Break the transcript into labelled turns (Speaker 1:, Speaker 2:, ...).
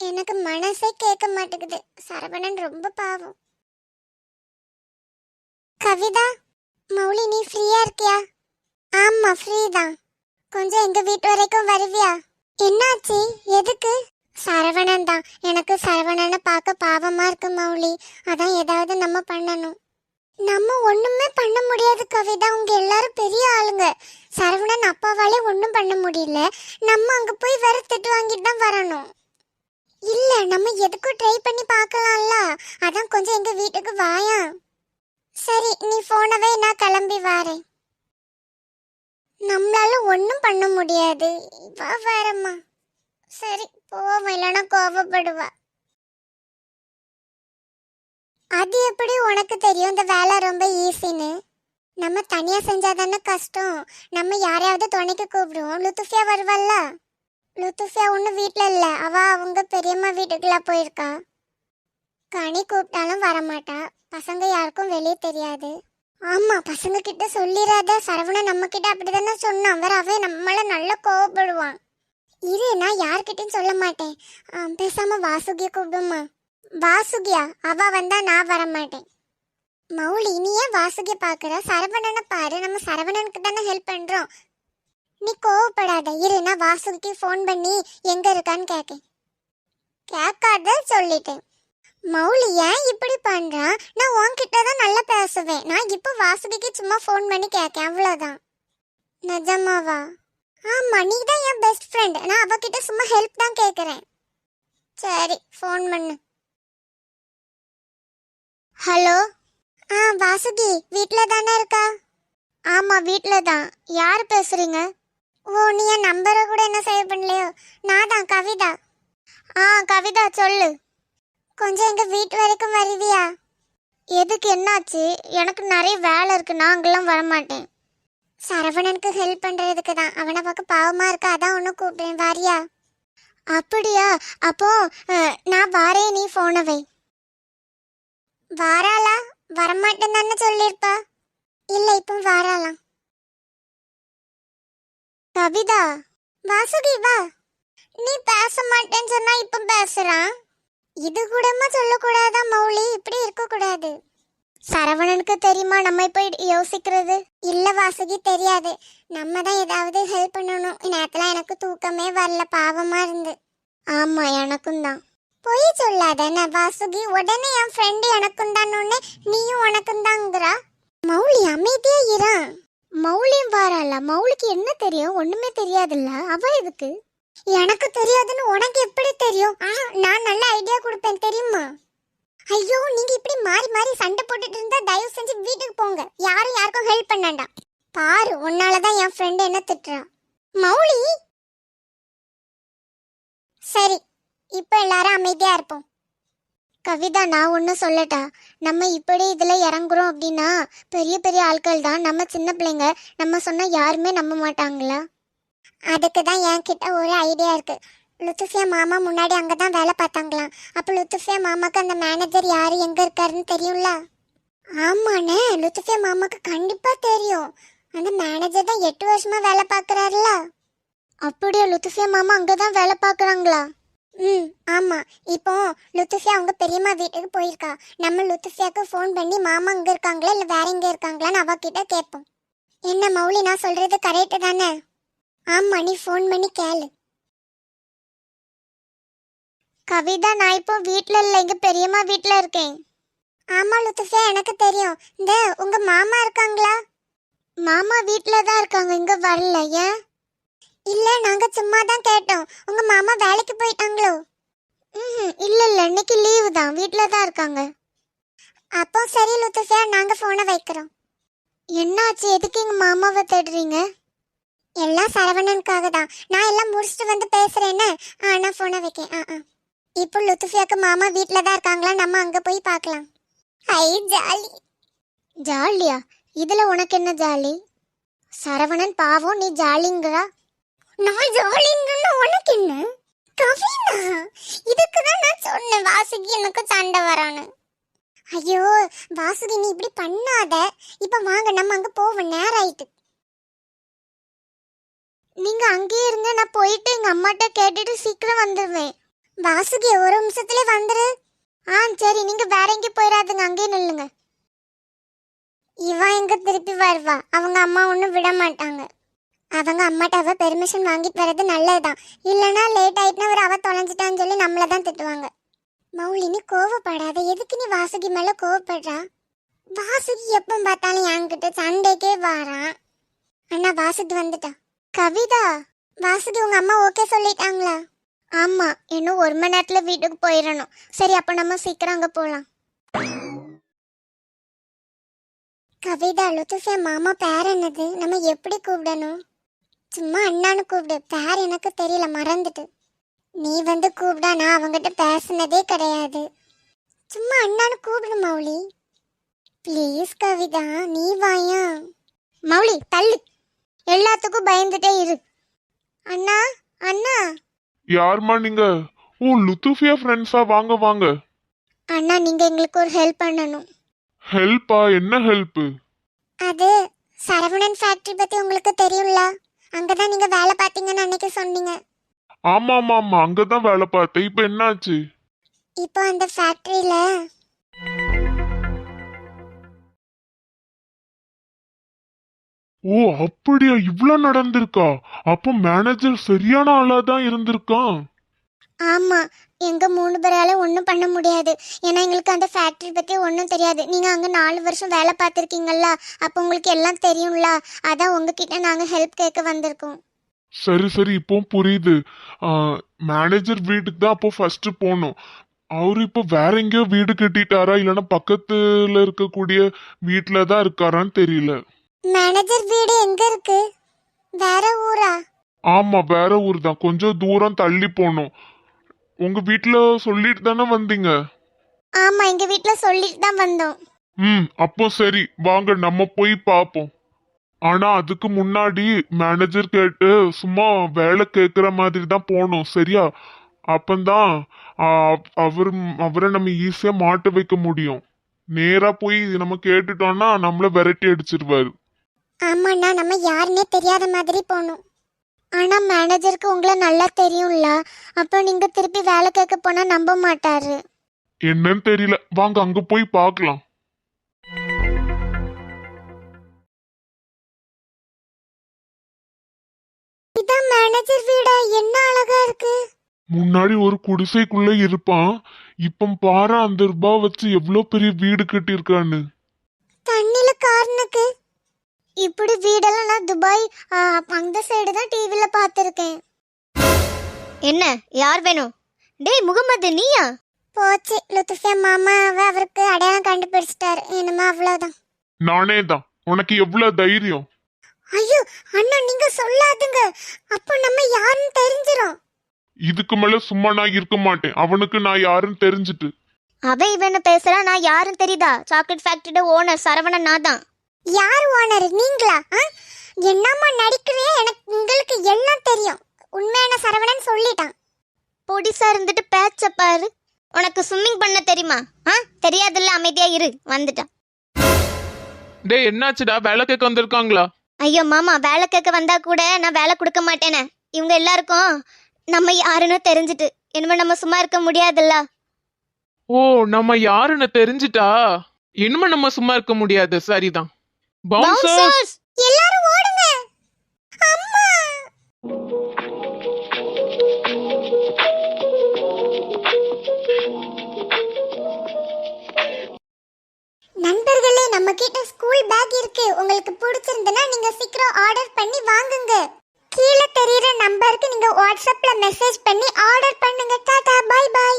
Speaker 1: எனக்கு மனசே கேட்க மாட்டேங்குது. சரவணன் ரொம்ப பாவம். கவிதா மௌலி நீ ஃப்ரீயா இருக்கியா? ஆமா ஃப்ரீ தான் கொஞ்சம் எங்க வீட்டு வரைக்கும் வருவியா? என்னாச்சு? எதுக்கு? சரவணன் தான் எனக்கு சரவணனை பார்க்க பாவமா இருக்கு மௌலி அதான் ஏதாவது நம்ம பண்ணணும் நம்ம ஒண்ணுமே பண்ண முடியாது கவிதா உங்க எல்லாரும் பெரிய ஆளுங்க சரவணன் அப்பாவாலே ஒண்ணும் பண்ண முடியல நம்ம அங்க போய் வேற திட்டு வாங்கிட்டு தான் வரணும் இல்ல நம்ம எதுக்கும் ட்ரை பண்ணி பார்க்கலாம்ல அதான் கொஞ்சம் எங்க வீட்டுக்கு வாயா சரி பண்ணவே நான் கிளம்பி வாரேன். நம்மளால ஒன்றும் பண்ண முடியாது. வா வரம்மா. சரி போவோம். இல்லைன்னா கோவப்படுவா. அது எப்படி உனக்கு தெரியும்? இந்த வேலை ரொம்ப ஈஸின்னு நம்ம தனியா செஞ்சாதானே கஷ்டம். நம்ம யாரையாவது துணைக்கு கூப்பிடுவோம். லுத்துஃபியா வருவல்ல லுத்துஃபியா ஒன்றும் வீட்டில் இல்லை. அவ அவங்க பெரியம்மா வீட்டுக்குள்ள போயிருக்கா. கனி கூப்பிட்டாலும் வரமாட்டா. பசங்க யாருக்கும் வெளியே தெரியாது. ஆமா பசங்க கிட்ட சொல்லிடாத சரவணன் நம்ம கிட்ட அப்படிதானே சொன்னான். வேற அவன் நம்மள நல்லா கோவப்படுவான். இரு நான் யார்கிட்டயும் சொல்ல மாட்டேன். பேசாம வாசுகிய கூப்பிடுமா? வாசுகியா? அவ வந்தா நான் வர மாட்டேன் மௌலி நீ ஏன் வாசுகிய பாக்குற சரவணனை பாரு. நம்ம சரவணனுக்கு தானே ஹெல்ப் பண்றோம். நீ கோவப்படாத. இரு நான் வாசுகிக்கு ஃபோன் பண்ணி எங்க இருக்கான்னு கேட்கேன் கேட்காத சொல்லிட்டேன். மௌலி ஏன் இப்படி பண்ணுறான் நான் உன்கிட்ட தான் நல்லா பேசுவேன். நான் இப்போ வாசுகிக்கு சும்மா ஃபோன் பண்ணி கேட்கேன் அவ்வளோதான் நிஜமாவா? ஆமா நீ தான் என் பெஸ்ட் ஃப்ரெண்ட் நான் அவகிட்ட சும்மா ஹெல்ப் தான் கேட்குறேன் சரி ஃபோன் பண்ணு. ஹலோ ஆ வாசுகி வீட்டில் தானே இருக்கா? ஆமாம் வீட்டில் தான். யார் பேசுகிறீங்க ஓ நீ என் நம்பரை கூட என்ன சேவ் பண்ணலையோ? நான் தான் கவிதா. ஆ கவிதா சொல்லு. கொஞ்சம் எங்க வீட்டு வரைக்கும் வருவியா? எதுக்கு என்னாச்சு? எனக்கு நிறைய வேலை இருக்கு. நான் அங்கெல்லாம் வரமாட்டேன். சரவணனுக்கு ஹெல்ப் பண்றதுக்கு தான். அவனை பார்க்க பாவமா இருக்கா? அதான் ஒன்று கூப்பிட்டேன் வாரியா? அப்படியா? அப்போ அஹ், நான் வாரேன். நீ போனவை வை. வாராளா? வரமாட்டேன்னு தானே சொல்லியிருப்பா? இல்லை இப்போ வாராளாம் கவிதா? வாசுகி வா. நீ பேச மாட்டேன்னு சொன்னா இப்ப பேசுறான்? இது கூடமா சொல்லக்கூடாதா மௌலி? இப்படி இருக்க கூடாது சரவணனுக்கு தெரியுமா நம்ம இப்ப யோசிக்கிறது? இல்ல வாசுகி தெரியாது. நம்ம தான் ஏதாவது ஹெல்ப் பண்ணணும். நேரத்துல எனக்கு தூக்கமே வரல பாவமா இருந்து. ஆமா எனக்கும் தான். பொய் சொல்லாத நான் வாசுகி. உடனே என் ஃப்ரெண்டு எனக்கும் தான் நீயும் உனக்கும் தாங்கிறா மௌலி அமைதியா இரா. மௌலியும் வாராளா? மௌலிக்கு என்ன தெரியும்? ஒண்ணுமே தெரியாதுல்ல? அவ எதுக்கு? எனக்கு தெரியாதுன்னு உனக்கு எப்படி தெரியும்? ஆ நான் நல்ல ஐடியா கொடுப்பேன் தெரியுமா? ஐயோ நீங்க இப்படி மாறி மாறி சண்டை போட்டுட்டு இருந்தா தயவு செஞ்சு வீட்டுக்கு போங்க. யாரும் யாருக்கும் ஹெல்ப் பண்ணாண்டா பாரு உன்னாலதான் என் ஃப்ரெண்ட் என்ன திட்டுறா. மௌலி! சரி இப்போ எல்லாரும் அமைதியா இருப்போம். கவிதா நான் ஒன்று சொல்லட்டா? நம்ம இப்படி இதில் இறங்குறோம் அப்படின்னா பெரிய பெரிய ஆட்கள் தான் நம்ம சின்ன பிள்ளைங்க. நம்ம சொன்னால் யாருமே நம்ப மாட்டாங்களா? அதுக்கு தான் என்கிட்ட ஒரு ஐடியா இருக்கு. லுத்துஃபியா மாமா முன்னாடி அங்கே தான் வேலை பார்த்தாங்களாம். அப்போ லுத்துஃபியா மாமாக்கு அந்த மேனேஜர் யார் எங்கே இருக்காருன்னு தெரியும்ல? ஆமாண்ணே லுத்துஃபியா மாமாக்கு கண்டிப்பாக தெரியும். அந்த மேனேஜர் தான் எட்டு வருஷமா வேலை பார்க்குறாருல. அப்படியா லுத்துஃபியா மாமா அங்கே தான் வேலை பார்க்குறாங்களா? ம் ஆமாம் இப்போ லுத்துஃபியா அவங்க பெரியம்மா வீட்டுக்கு போயிருக்கா. நம்ம லுத்துஃபியாக்கு ஃபோன் பண்ணி மாமா அங்கே இருக்காங்களா இல்லை வேற எங்கே இருக்காங்களான்னு அவகிட்ட கேட்போம். என்ன மௌலி நான் சொல்கிறது கரெக்டு தானே? ஆமா நீ ஃபோன் பண்ணி கேளு. கவிதா நான் இப்போ வீட்டில் இல்லை இங்கே பெரியம்மா வீட்டில் இருக்கேன். ஆமா லுத்துஃபியா எனக்கு தெரியும். இந்த உங்க மாமா இருக்காங்களா? மாமா வீட்டில் தான் இருக்காங்க இங்கே வரல ஏன்? இல்லை நாங்கள் சும்மா தான் கேட்டோம். உங்க மாமா வேலைக்கு போயிட்டாங்களோ? ம் இல்லை இல்லை இன்னைக்கு லீவு தான். வீட்டில் தான் இருக்காங்க. அப்போ சரி லுத்துஃபியா நாங்கள் ஃபோனை வைக்கிறோம். என்னாச்சு? எதுக்கு எங்கள் மாமாவை தேடுறீங்க? எல்லாம் சரவணனுக்காக தான். நான் எல்லாம் முடிச்சுட்டு வந்து பேசுறேன்னு? ஆ நான் போனை வைக்கேன். ஆ ஆ. இப்போ லுத்துஃபியாக்கு மாமா வீட்டில் தான் இருக்காங்களா? நம்ம அங்கே போய் பார்க்கலாம். ஐ ஜாலி. ஜாலியா? இதில் உனக்கு என்ன ஜாலி? சரவணன் பாவம் நீ ஜாலிங்கிறா? நான் ஜாலிங்கன்னு உனக்கு என்ன? கவினா? இதுக்கு தான் நான் சொன்னேன் வாசுகி எனக்கு சண்டை வரான்னு. ஐயோ வாசுகி நீ இப்படி பண்ணாத. இப்போ வாங்க நம்ம அங்கே போவோம் நேரம் ஆயிட்டு நீங்க அங்கேயே இருங்க நான் போயிட்டு எங்க அம்மாட்ட கேட்டுட்டு சீக்கிரம் வந்துடுவேன் வாசுகி ஒரு நிமிஷத்துல வந்துரு. ஆ சரி நீங்க வேற எங்கேயும் போயிடாதுங்க அங்கேயே நில்லுங்க. இவன் எங்க திருப்பி வருவா? அவங்க அம்மா ஒன்றும் விட மாட்டாங்க. அவங்க அம்மாட்ட அவ பெர்மிஷன் வாங்கிட்டு வர்றது நல்லதுதான். இல்லைன்னா லேட் ஆயிட்டுனா ஒரு அவ தொலைஞ்சிட்டான்னு சொல்லி நம்மள தான் திட்டுவாங்க. மௌலி நீ கோவப்படாத. எதுக்கு நீ வாசுகி மேல கோவப்படுறா? வாசுகி எப்போ பார்த்தாலும் என்கிட்ட சண்டைக்கே வாரான். அண்ணா வாசுகி வந்துட்டான் கவிதா வாசுகி உங்க அம்மா ஓகே சொல்லிட்டாங்களா? ஆமா இன்னும் ஒரு மணி நேரத்துல வீட்டுக்கு போயிடணும். சரி அப்ப நம்ம சீக்கிரம் அங்க போலாம். கவிதா லுத்துசியா மாமா பேர் என்னது? நம்ம எப்படி கூப்பிடணும்? சும்மா அண்ணான்னு கூப்பிடு. பேர் எனக்கு தெரியல மறந்துட்டு. நீ வந்து கூப்பிடா நான் அவங்ககிட்ட பேசுனதே கிடையாது. சும்மா அண்ணான்னு கூப்பிடு மௌலி. ப்ளீஸ் கவிதா நீ வாயா? மௌலி தள்ளு. எல்லாத்துக்கும் பயந்துட்டே இரு. அண்ணா அண்ணா.
Speaker 2: யாரும்மா நீங்க? ஓ லுத்துஃபியா ஃப்ரெண்ட்ஸா வாங்க வாங்க.
Speaker 1: அண்ணா நீங்க எங்களுக்கு ஒரு ஹெல்ப் பண்ணணும்.
Speaker 2: ஹெல்ப்பா என்ன ஹெல்ப்
Speaker 1: அது சரவணன் ஃபேக்டரி பத்தி உங்களுக்கு தெரியும்ல. அங்கதான் நீங்க வேலை பார்த்தீங்கன்னு அன்னைக்கு சொன்னீங்க.
Speaker 2: ஆமா ஆமா ஆமா அங்கதான் வேலை பார்த்தேன். இப்ப என்னாச்சு?
Speaker 1: இப்போ அந்த ஃபேக்டரியில
Speaker 2: ஓ அப்படியா? இவ்ளோ நடந்திருக்கா? அப்போ மேனேஜர் சரியான ஆளா தான் இருந்திருக்கான்
Speaker 1: ஆமா. எங்க மூணு பேரால ஒன்றும் பண்ண முடியாது. ஏன்னா எங்களுக்கு அந்த ஃபேக்டரி பத்தி ஒன்றும் தெரியாது. நீங்க அங்க நாலு வருஷம் வேலை பார்த்துருக்கீங்கல்ல? அப்போ உங்களுக்கு எல்லாம் தெரியும்ல? அதான் உங்ககிட்ட நாங்க ஹெல்ப் கேட்க வந்திருக்கோம்.
Speaker 2: சரி சரி. இப்போ புரியுது. மேனேஜர் வீட்டுக்கு தான் அப்போ ஃபர்ஸ்ட் போகணும் அவரு இப்போ வேற எங்கேயோ வீடு கட்டிட்டாரா? இல்லைன்னா பக்கத்துல இருக்கக்கூடிய வீட்டுல தான் இருக்காரான்னு தெரியல.
Speaker 1: மேனேஜர் வீடு எங்க இருக்கு? வேற ஊரா?
Speaker 2: ஆமா வேற ஊர் தான் கொஞ்சம் தூரம் தள்ளி போகணும் உங்க வீட்ல சொல்லிட்டு தானே வந்தீங்க?
Speaker 1: ஆமா எங்க வீட்ல சொல்லிட்டு தான் வந்தோம்.
Speaker 2: ம் அப்போ சரி. வாங்க நம்ம போய் பார்ப்போம் ஆனா அதுக்கு முன்னாடி மேனேஜர் கேட்டு சும்மா வேலை கேட்குற மாதிரி தான் போகணும் சரியா? அப்பந்தான் அவர் அவரை நம்ம ஈஸியா மாட்ட வைக்க முடியும். நேரா போய் நம்ம கேட்டுட்டோம்னா நம்மள விரட்டி அடிச்சிருவாரு.
Speaker 1: ஆமாண்ணா நம்ம யாருன்னே தெரியாத மாதிரி போகணும் ஆனா மேனேஜருக்கு உங்களை நல்லா தெரியும்ல. அப்போ நீங்க திருப்பி வேலை கேட்க போனா நம்ப மாட்டாரு.
Speaker 2: என்னன்னு தெரியல. வாங்க அங்க போய் பார்க்கலாம்.
Speaker 1: இதான் மேனேஜர் வீடா? என்ன அழகா இருக்கு.
Speaker 2: முன்னாடி ஒரு குடிசைக்குள்ள இருப்பான். இப்ப பாரு அந்த ரூபாய் வச்சு எவ்வளவு பெரிய வீடு கட்டியிருக்கான்னு.
Speaker 1: தண்ணில கார்னுக்கு இப்படி வீடெல்லாம் நான் துபாய் அந்த சைடு தான் டிவில பார்த்துருக்கேன்.
Speaker 3: என்ன யார் வேணும்? டேய் முகமது நீயா?
Speaker 1: போச்சு லுத்துஃபியா மாமாவை அவருக்கு அடையாளம் கண்டுபிடிச்சிட்டாரு. என்னமோ அவ்வளோதான்
Speaker 2: நானே தான். உனக்கு எவ்வளவு தைரியம்?
Speaker 1: ஐயோ அண்ணா நீங்க சொல்லாதுங்க. அப்போ நம்ம யாருன்னு தெரிஞ்சிரும்.
Speaker 2: இதுக்கு மேல சும்மா நான் இருக்க மாட்டேன். அவனுக்கு நான் யாருன்னு தெரிஞ்சுட்டு.
Speaker 3: அவன் இவன பேசுறா நான் யாரும் தெரியுதா? சாக்லேட் ஃபேக்டரியோட ஓனர் சரவணன் நான் தான்.
Speaker 1: யார் ஓனர்? நீங்களா? ஆ? என்னம்மா நடிக்கிறீங்க? எனக்கு உங்களுக்கு எல்லாம் தெரியும்? உண்மையான சரவணன் சொல்லிட்டான்.
Speaker 3: பொடிசா இருந்துட்டு பேச்ச பாரு. உனக்கு ஸ்விம்மிங் பண்ண தெரியுமா? ஆ? தெரியாதுல்ல அமைதியா இரு. வந்துட்டான்.
Speaker 4: டேய் என்னாச்சுடா? வேலை கேட்க வந்திருக்காங்களா?
Speaker 3: ஐயோ மாமா வேலை கேட்க வந்தா கூட நான் வேலை கொடுக்க மாட்டேனே. இவங்க எல்லாருக்கும் நம்ம யாருன்னு தெரிஞ்சுட்டு. இனிமே நம்ம சும்மா இருக்க முடியாதுல்ல.
Speaker 4: ஓ நம்ம யாருன்னு தெரிஞ்சிட்டா? இனிமே நம்ம சும்மா இருக்க முடியாது. சரிதான். பவுன்சர்ஸ்
Speaker 1: எல்லாரும் ஓடுங்க. அம்மா. நண்பர்களே நம்ம கிட்ட ஸ்கூல் பேக் இருக்கு. உங்களுக்கு பிடிச்சிருந்தனா நீங்க சீக்கிரம் ஆர்டர் பண்ணி வாங்குங்க. கீழே தெரியுற நம்பருக்கு நீங்க வாட்ஸ்அப்ல மெசேஜ் பண்ணி ஆர்டர் பண்ணுங்க. Tata bye by